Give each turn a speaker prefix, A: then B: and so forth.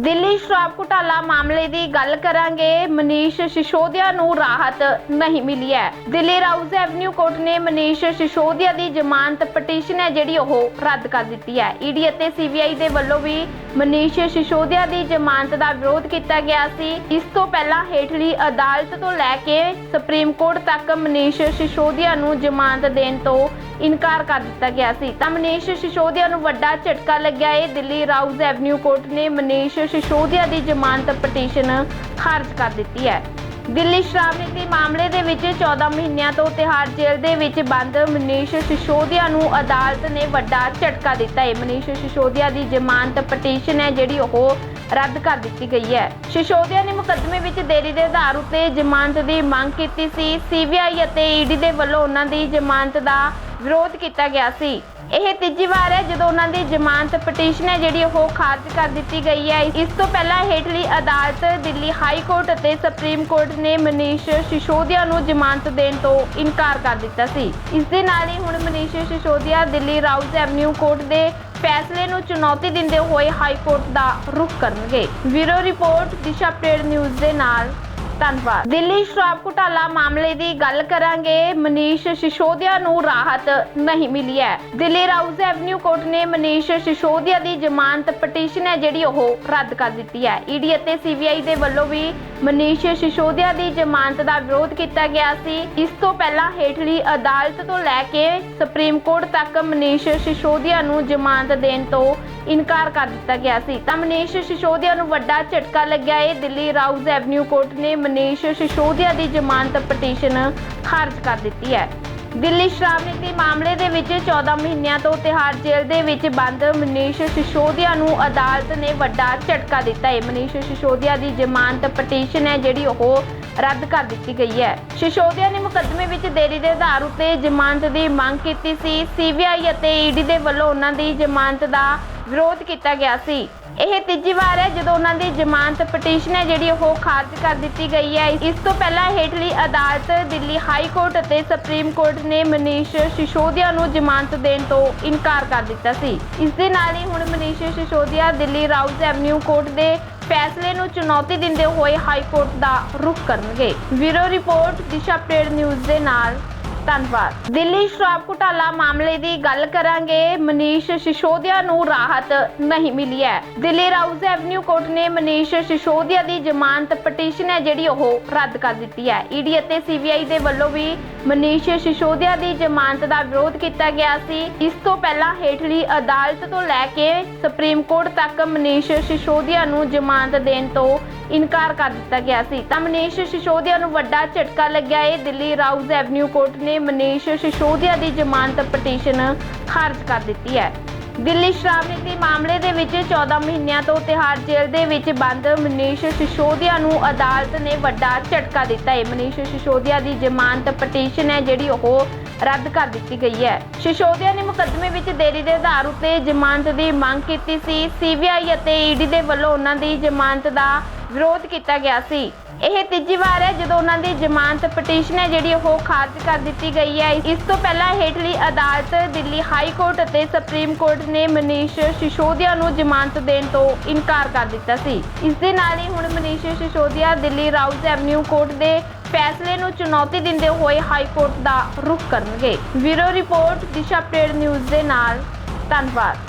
A: ਦਿੱਲੀ ਸ਼ਰਾਬ ਘੁਟਾਲਾ ਮਾਮਲੇ ਦੀ ਗੱਲ ਕਰਾਂਗੇ। ਮਨੀਸ਼ ਸਿਸੋਦੀਆ ਨੂੰ ਰਾਹਤ ਨਹੀਂ ਮਿਲੀ ਹੈ। ਦਿੱਲੀ ਰਾਊਜ਼ ਐਵਨਿਊ ਕੋਰਟ ਨੇ ਮਨੀਸ਼ ਸਿਸੋਦੀਆ ਦੀ ਜ਼ਮਾਨਤ ਪਟੀਸ਼ਨ ਹੈ, ਜਿਹੜੀ ਉਹ ਰੱਦ ਕਰ ਦਿੱਤੀ ਹੈ। ਈਡੀ ਅਤੇ ਸੀਬੀਆਈ ਦੇ ਵੱਲੋਂ ਵੀ ਮਨੀਸ਼ ਸਿਸੋਦੀਆ ਦੀ ਜ਼ਮਾਨਤ ਦਾ ਵਿਰੋਧ ਕੀਤਾ ਗਿਆ ਸੀ। ਇਸ ਤੋਂ ਪਹਿਲਾਂ ਹੇਠਲੀ ਅਦਾਲਤ ਤੋਂ ਲੈ ਕੇ ਸੁਪਰੀਮ ਕੋਰਟ ਤੱਕ ਮਨੀਸ਼ ਸਿਸੋਦੀਆ ਨੂੰ ਜ਼ਮਾਨਤ ਦੇਣ ਤੋਂ ਇਨਕਾਰ ਕਰ ਦਿੱਤਾ ਗਿਆ ਸੀ। ਤਾਂ ਮਨੀਸ਼ ਸਿਸੋਦੀਆ ਨੂੰ ਵੱਡਾ ਝਟਕਾ ਲੱਗਿਆ। ਹੈ ਦਿੱਲੀ ਰਾਊਜ਼ ਐਵਨਿਊ ਕੋਰਟ ਨੇ ਮਨੀਸ਼ ਸਿਸੋਦੀਆ ਦੀ ਜ਼ਮਾਨਤ ਪਟੀਸ਼ਨ ਖਾਰਜ ਕਰ ਦਿੱਤੀ ਹੈ। ਦਿੱਲੀ ਸ਼ਰਾਬ ਨੀਤੀ ਮਾਮਲੇ ਦੇ ਵਿੱਚ 14 ਮਹੀਨਿਆਂ ਤੋਂ ਤਿਹਾੜ ਜੇਲ੍ਹ ਦੇ ਵਿੱਚ ਬੰਦ ਮਨੀਸ਼ ਸਿਸੋਦੀਆ ਨੂੰ ਅਦਾਲਤ ਨੇ ਵੱਡਾ ਝਟਕਾ ਦਿੱਤਾ ਹੈ। ਮਨੀਸ਼ ਸਿਸੋਦੀਆ ਦੀ ਜ਼ਮਾਨਤ ਪਟੀਸ਼ਨ ਹੈ ਜਿਹੜੀ ਉਹ ਰੱਦ ਕਰ ਦਿੱਤੀ ਗਈ ਹੈ। ਸਿਸੋਦੀਆ ਨੇ ਮੁਕੱਦਮੇ ਵਿੱਚ ਦੇਰੀ ਦੇ ਆਧਾਰ ਉੱਤੇ ਜ਼ਮਾਨਤ ਦੀ ਮੰਗ ਕੀਤੀ ਸੀ। ਸੀਬੀਆਈ ਅਤੇ ਈਡੀ ਦੇ ਵੱਲੋਂ ਉਹਨਾਂ ਦੀ ਜ਼ਮਾਨਤ ਦਾ ਵਿਰੋਧ ਕੀਤਾ ਗਿਆ ਸੀ। ਇਹ ਤੀਜੀ ਵਾਰ ਹੈ ਜਦੋਂ ਉਹਨਾਂ ਦੀ ਜ਼ਮਾਨਤ ਪਟੀਸ਼ਨ ਹੈ ਜਿਹੜੀ ਉਹ ਖਾਰਜ ਕਰ ਦਿੱਤੀ ਗਈ ਹੈ। ਇਸ ਤੋਂ ਪਹਿਲਾਂ ਹੇਠਲੀ ਅਦਾਲਤ ਦਿੱਲੀ ਹਾਈ ਕੋਰਟ ਅਤੇ ਸੁਪਰੀਮ ਕੋਰਟ ਨੇ ਮਨੀਸ਼ ਸਿਸੋਦੀਆ ਨੂੰ ਜ਼ਮਾਨਤ ਦੇਣ ਤੋਂ ਇਨਕਾਰ ਕਰ ਦਿੱਤਾ ਸੀ। ਇਸ ਦੇ ਨਾਲ ਹੀ ਹੁਣ Manish Sisodia Delhi Rouse Avenue court ਦੇ ਫੈਸਲੇ ਨੂੰ ਚੁਣੌਤੀ ਦਿੰਦੇ ਹੋਏ ਹਾਈ ਕੋਰਟ ਦਾ ਰੁਖ ਕਰਨਗੇ। Bureau report, Disha update news ਦੇ ਨਾਲ ਧੰਨਵਾਦ। ਦਿੱਲੀ ਸ਼ਰਾਬ ਘੁਟਾਲਾ ਮਾਮਲੇ ਦੀ ਗੱਲ ਕਰਾਂਗੇ। ਮਨੀਸ਼ ਸਿਸੋਦੀਆ ਨੂੰ ਰਾਹਤ ਨਹੀਂ ਮਿਲੀ ਹੈ। ਦਿੱਲੀ ਰਾਊਜ਼ ਐਵਨਿਊ ਕੋਰਟ ਨੇ ਮਨੀਸ਼ ਸਿਸੋਦੀਆ ਦੀ ਜ਼ਮਾਨਤ ਪਟੀਸ਼ਨ ਹੈ, ਜਿਹੜੀ ਉਹ ਰੱਦ ਕਰ ਦਿੱਤੀ ਹੈ। ਈਡੀ ਅਤੇ ਸੀਬੀਆਈ ਦੇ ਵੱਲੋਂ ਵੀ ਮਨੀਸ਼ ਸਿਸੋਦੀਆ ਦੀ ਜ਼ਮਾਨਤ ਦਾ ਵਿਰੋਧ ਕੀਤਾ ਗਿਆ ਸੀ। ਇਸ ਤੋਂ ਪਹਿਲਾਂ ਹੇਠਲੀ ਅਦਾਲਤ ਤੋਂ ਲੈ ਕੇ ਸੁਪਰੀਮ ਕੋਰਟ ਤੱਕ ਮਨੀਸ਼ ਸਿਸੋਦੀਆ ਨੂੰ ਜ਼ਮਾਨਤ ਦੇਣ ਤੋਂ ਇਨਕਾਰ ਕਰ ਦਿੱਤਾ ਗਿਆ ਸੀ। ਤਾਂ ਮਨੀਸ਼ ਸਿਸੋਦੀਆ ਨੂੰ ਵੱਡਾ ਝਟਕਾ ਲੱਗਿਆ। ਹੈ ਦਿੱਲੀ ਰਾਊਜ਼ ਐਵਨਿਊ ਕੋਰਟ ਨੇ ਮਨੀਸ਼ ਸਿਸੋਦੀਆ ਦੀ ਜ਼ਮਾਨਤ ਪਟੀਸ਼ਨ ਖਾਰਜ ਕਰ ਦਿੱਤੀ ਹੈ। ਦਿੱਲੀ ਸ਼ਰਾਬ ਨੀਤੀ ਮਾਮਲੇ ਦੇ ਵਿੱਚ 14 ਮਹੀਨਿਆਂ ਤੋਂ ਤਿਹਾੜ ਜੇਲ੍ਹ ਦੇ ਵਿੱਚ ਬੰਦ ਮਨੀਸ਼ ਸਿਸੋਦੀਆ ਨੂੰ ਅਦਾਲਤ ਨੇ ਵੱਡਾ ਝਟਕਾ ਦਿੱਤਾ ਹੈ। ਮਨੀਸ਼ ਸਿਸੋਦੀਆ ਦੀ ਜ਼ਮਾਨਤ ਪਟੀਸ਼ਨ ਹੈ ਜਿਹੜੀ ਉਹ ਰੱਦ ਕਰ ਦਿੱਤੀ ਗਈ ਹੈ। ਸਿਸੋਦੀਆ ਨੇ ਮੁਕੱਦਮੇ ਵਿੱਚ ਦੇਰੀ ਦੇ ਆਧਾਰ ਉੱਤੇ ਜ਼ਮਾਨਤ ਦੀ ਮੰਗ ਕੀਤੀ ਸੀ। ਸੀਬੀਆਈ ਅਤੇ ਈਡੀ ਦੇ ਵੱਲੋਂ ਉਹਨਾਂ ਦੀ ਜ਼ਮਾਨਤ ਦਾ ਵਿਰੋਧ ਕੀਤਾ ਗਿਆ ਸੀ। ਇਹ ਤੀਜੀ ਵਾਰ ਹੈ ਜਦੋਂ ਉਹਨਾਂ ਦੀ ਜ਼ਮਾਨਤ ਪਟੀਸ਼ਨ ਹੈ ਜਿਹੜੀ ਉਹ ਖਾਰਜ ਕਰ ਦਿੱਤੀ ਗਈ ਹੈ। ਇਸ ਤੋਂ ਪਹਿਲਾਂ ਹੇਠਲੀ ਅਦਾਲਤ, ਦਿੱਲੀ ਹਾਈ ਕੋਰਟ ਅਤੇ ਸੁਪਰੀਮ ਕੋਰਟ ਨੇ ਮਨੀਸ਼ ਸਿਸੋਦੀਆ ਨੂੰ ਜ਼ਮਾਨਤ ਦੇਣ ਤੋਂ ਇਨਕਾਰ ਕਰ ਦਿੱਤਾ ਸੀ। ਇਸ ਦੇ ਨਾਲ ਹੀ ਹੁਣ Manish Sisodia Delhi Rouse Avenue court ਦੇ ਫੈਸਲੇ ਨੂੰ ਚੁਣੌਤੀ ਦਿੰਦੇ ਹੋਏ ਹਾਈ ਕੋਰਟ ਦਾ ਰੁਖ ਕਰਨਗੇ। Bureau report, Disha update news ਦੇ ਨਾਲ ਧੰਨਵਾਦ। ਦਿੱਲੀ ਸ਼ਰਾਬ ਘੁਟਾਲਾ ਮਾਮਲੇ ਦੀ ਗੱਲ ਕਰਾਂਗੇ। ਮਨੀਸ਼ ਸਿਸੋਦੀਆ ਨੂੰ ਰਾਹਤ ਨਹੀਂ ਮਿਲੀ ਹੈ। ਦਿੱਲੀ ਰਾਊਜ਼ ਐਵਨਿਊ ਕੋਰਟ ਨੇ ਮਨੀਸ਼ ਸਿਸੋਦੀਆ ਦੀ ਜ਼ਮਾਨਤ ਪਟੀਸ਼ਨ ਹੈ, ਜਿਹੜੀ ਉਹ ਰੱਦ ਕਰ ਦਿੱਤੀ ਹੈ। ਈਡੀ ਅਤੇ ਸੀਬੀਆਈ ਦੇ ਵੱਲੋਂ ਵੀ ਮਨੀਸ਼ ਸਿਸੋਦੀਆ ਦੀ ਜ਼ਮਾਨਤ ਦਾ ਵਿਰੋਧ ਕੀਤਾ ਗਿਆ ਸੀ। ਇਸ ਤੋਂ ਪਹਿਲਾਂ ਹੇਠਲੀ ਅਦਾਲਤ ਤੋਂ ਲੈ ਕੇ ਸੁਪਰੀਮ ਕੋਰਟ ਤੱਕ ਮਨੀਸ਼ ਸਿਸੋਦੀਆ ਨੂੰ ਜ਼ਮਾਨਤ ਦੇਣ ਤੋਂ ਇਨਕਾਰ ਕਰ ਦਿੱਤਾ ਗਿਆ ਸੀ। ਤਾਂ ਮਨੀਸ਼ ਸਿਸੋਦੀਆ ਨੂੰ ਵੱਡਾ ਝਟਕਾ ਲੱਗਿਆ। ਹੈ ਦਿੱਲੀ ਰਾਊਜ਼ ਐਵਨਿਊ ਕੋਰਟ ਨੇ ਮਨੀਸ਼ ਸਿਸੋਦੀਆ ਦੀ ਜ਼ਮਾਨਤ ਪਟੀਸ਼ਨ ਖਾਰਜ ਕਰ ਦਿੱਤੀ ਹੈ। ਦਿੱਲੀ ਸ਼ਰਾਬ ਨੀਤੀ ਮਾਮਲੇ ਦੇ ਵਿੱਚ 14 ਮਹੀਨਿਆਂ ਤੋਂ ਤਿਹਾੜ ਜੇਲ੍ਹ ਦੇ ਵਿੱਚ ਬੰਦ ਮਨੀਸ਼ ਸਿਸੋਦੀਆ ਨੂੰ ਅਦਾਲਤ ਨੇ ਵੱਡਾ ਝਟਕਾ ਦਿੱਤਾ ਹੈ। ਮਨੀਸ਼ ਸਿਸੋਦੀਆ ਦੀ ਜ਼ਮਾਨਤ ਪਟੀਸ਼ਨ ਹੈ ਜਿਹੜੀ ਉਹ ਰੱਦ ਕਰ ਦਿੱਤੀ ਗਈ ਹੈ। ਸਿਸੋਦੀਆ ਨੇ ਮੁਕੱਦਮੇ ਵਿੱਚ ਦੇਰੀ ਦੇ ਆਧਾਰ ਉੱਤੇ ਜ਼ਮਾਨਤ ਦੀ ਮੰਗ ਕੀਤੀ ਸੀ। ਸੀਬੀਆਈ ਅਤੇ ਈਡੀ ਦੇ ਵੱਲੋਂ ਉਹਨਾਂ ਦੀ ਜ਼ਮਾਨਤ ਦਾ ਵਿਰੋਧ ਕੀਤਾ ਗਿਆ ਸੀ। ਇਹ ਤੀਜੀ ਵਾਰ ਹੈ ਜਦੋਂ ਉਹਨਾਂ ਦੀ ਜ਼ਮਾਨਤ ਪਟੀਸ਼ਨ ਹੈ ਜਿਹੜੀ ਉਹ ਖਾਰਜ ਕਰ ਦਿੱਤੀ ਗਈ ਹੈ। ਇਸ ਤੋਂ ਪਹਿਲਾਂ ਹੇਠਲੀ ਅਦਾਲਤ ਦਿੱਲੀ ਹਾਈ ਕੋਰਟ ਅਤੇ ਸੁਪਰੀਮ ਕੋਰਟ ਨੇ ਮਨੀਸ਼ ਸਿਸੋਦੀਆ ਨੂੰ ਜ਼ਮਾਨਤ ਦੇਣ ਤੋਂ ਇਨਕਾਰ ਕਰ ਦਿੱਤਾ ਸੀ। ਇਸ ਦੇ ਨਾਲ ਹੀ ਹੁਣ Manish Sisodia Delhi Rouse Avenue court ਦੇ ਫੈਸਲੇ ਨੂੰ ਚੁਣੌਤੀ ਦਿੰਦੇ ਹੋਏ ਹਾਈ ਕੋਰਟ ਦਾ ਰੁਖ ਕਰਨਗੇ। Bureau report, Disha update news ਦੇ ਨਾਲ। ਧੰਨਵਾਦ।